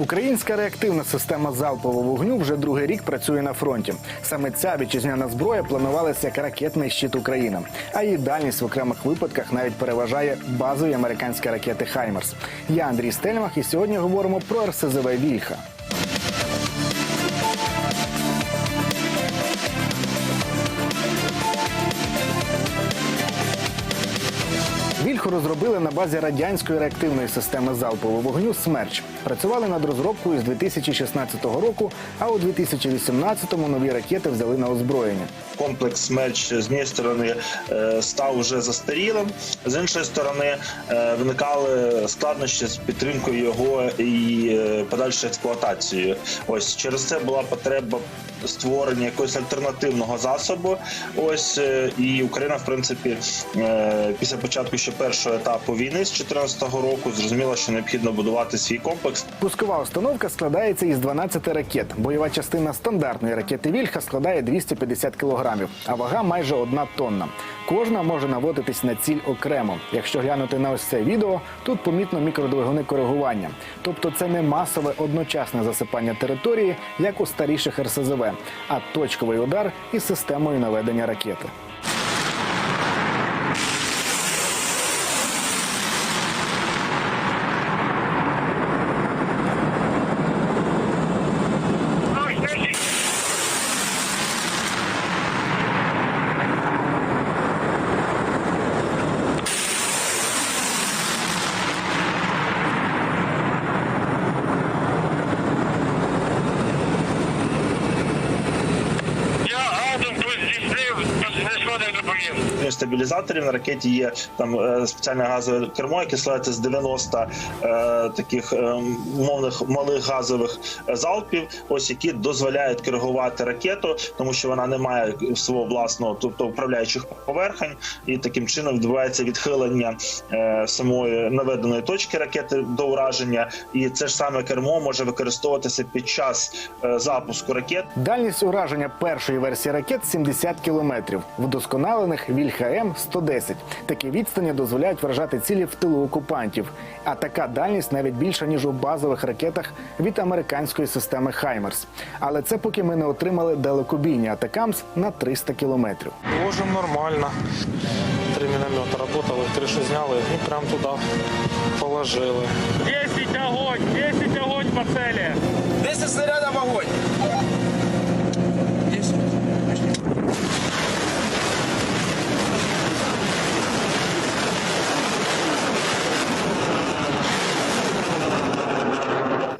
Українська реактивна система залпового вогню вже другий рік працює на фронті. Саме ця вітчизняна зброя планувалася як ракетний щит України. А її дальність в окремих випадках навіть переважає базові американські ракети Хаймерс. Я Андрій Стельмах, і сьогодні говоримо про РСЗВ Вільха. Розробили на базі радянської реактивної системи залпового вогню «Смерч». Працювали над розробкою з 2016 року, а у 2018-му нові ракети взяли на озброєння. комплекс смерч з однієї сторони е, став вже застарілим, з іншої сторони е, виникали складнощі з підтримкою його і е, подальшою експлуатацією. Ось через це була потреба створення якогось альтернативного засобу. Ось і Україна, в принципі, після початку ще першого етапу війни з 2014 року зрозуміла, що необхідно будувати свій комплекс. Пускова установка складається із 12 ракет. Бойова частина стандартної ракети Вільха складає 250 кілограмів, а вага майже одна тонна. Кожна може наводитись на ціль окремо. Якщо глянути на ось це відео, тут помітно мікродвигуни коригування. Тобто це не масове одночасне засипання території, як у старіших РСЗВ, а точковий удар із системою наведення ракети. Я Адам тут здійснив незгодних доповім. Стабілізаторів на ракеті є там е, спеціальне газове кермо, яке складається з 90 е, таких е, умовних малих газових е, залпів, ось які дозволяють коригувати ракету, тому що вона не має свого власного, тобто управляючих поверхень, і таким чином відбувається відхилення е, самої наведеної точки ракети до ураження. І це ж саме кермо може використовуватися під час е, запуску ракет. Дальність ураження першої версії ракет 70 кілометрів, вдосконалених Вільха М 110. Такі відстані дозволяють вражати цілі в тилу окупантів. А така дальність навіть більша ніж у базових ракетах від американської системи Хаймерс. Але це поки ми не отримали далекобійні атакамс на 300 кілометрів. Ложим нормально. Три миномета работало, крышу сняли и прям туда положили. 10 огонь! 10 огонь по цели! 10 снарядов огонь!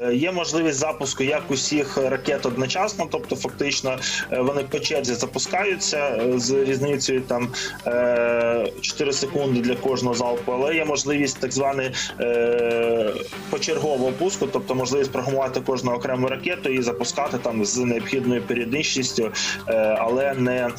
Е, Є можливість запуску як усіх ракет одночасно, тобто фактично е, вони по черзі запускаються е, з різницею там е, 4 секунди для кожного залпу, але є можливість так званий е, почергового пуску, тобто можливість програмувати кожну окрему ракету і запускати там з необхідною періодичністю, е, але не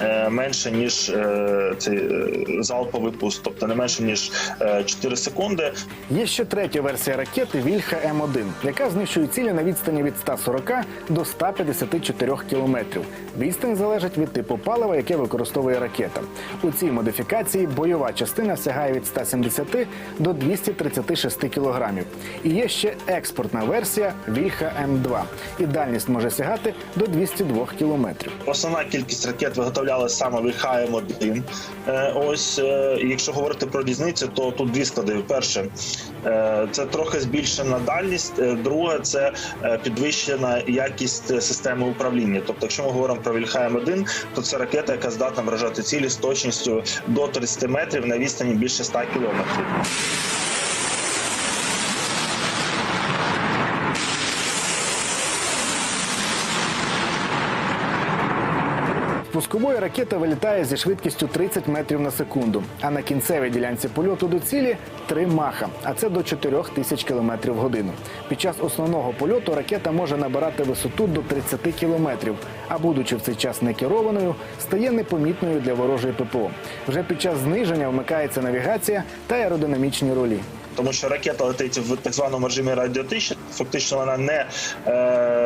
е, менше ніж е, цей е, залповий пуск, тобто не менше ніж е, 4 секунди. Є ще третя версія ракети Вільха М1, яка знищує цілі на відстані від 140 до 154 кілометрів. Відстань залежить від типу палива, яке використовує ракета. У цій модифікації бойова частина сягає від 170 до 236 кілограмів. І є ще експортна версія Вільха М2. І дальність може сягати до 202 кілометрів. Основна кількість ракет виготовлялася саме в ІХМ-1. Е, Ось е, якщо говорити про різницю, то тут дві складові. Перше, це трохи збільшена дальність. Е, Друге, це е, підвищена якість е, системи управління. Тобто, якщо ми говоримо про Вільхаєм-1, то це ракета, яка здатна вражати цілі з точністю до 30 метрів на відстані більше 100 кілометрів. Пускової ракета вилітає зі швидкістю 30 метрів на секунду, а на кінцевій ділянці польоту до цілі 3 маха, а це до 4 тисяч кілометрів в годину. Під час основного польоту ракета може набирати висоту до 30 кілометрів, а будучи в цей час некерованою, стає непомітною для ворожої ППО. Вже під час зниження вмикається навігація та аеродинамічні ролі. тому що ракета летить в так званому режимі радіотиші. Фактично вона не е,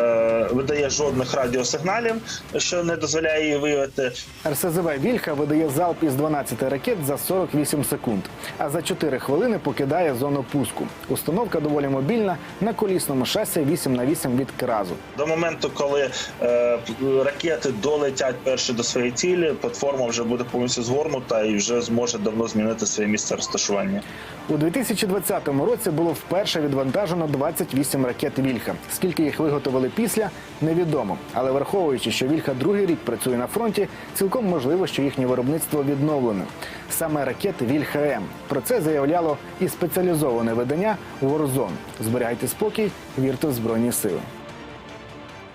видає жодних радіосигналів, що не дозволяє її виявити. РСЗВ Вільха видає залп із 12 ракет за 48 секунд, а за 4 хвилини покидає зону пуску. Установка доволі мобільна на колісному шасі 8 на 8 від Кразу. До моменту, коли е, ракети долетять перші до своєї цілі, платформа вже буде повністю згорнута і вже зможе давно змінити своє місце розташування. У 2020 році було вперше відвантажено 28 ракет Вільха. Скільки їх виготовили після, невідомо. Але враховуючи, що Вільха другий рік працює на фронті, цілком можливо, що їхнє виробництво відновлене. Саме ракети Вільха М. Про це заявляло і спеціалізоване видання Warzone. Зберігайте спокій, вірте в збройні сили.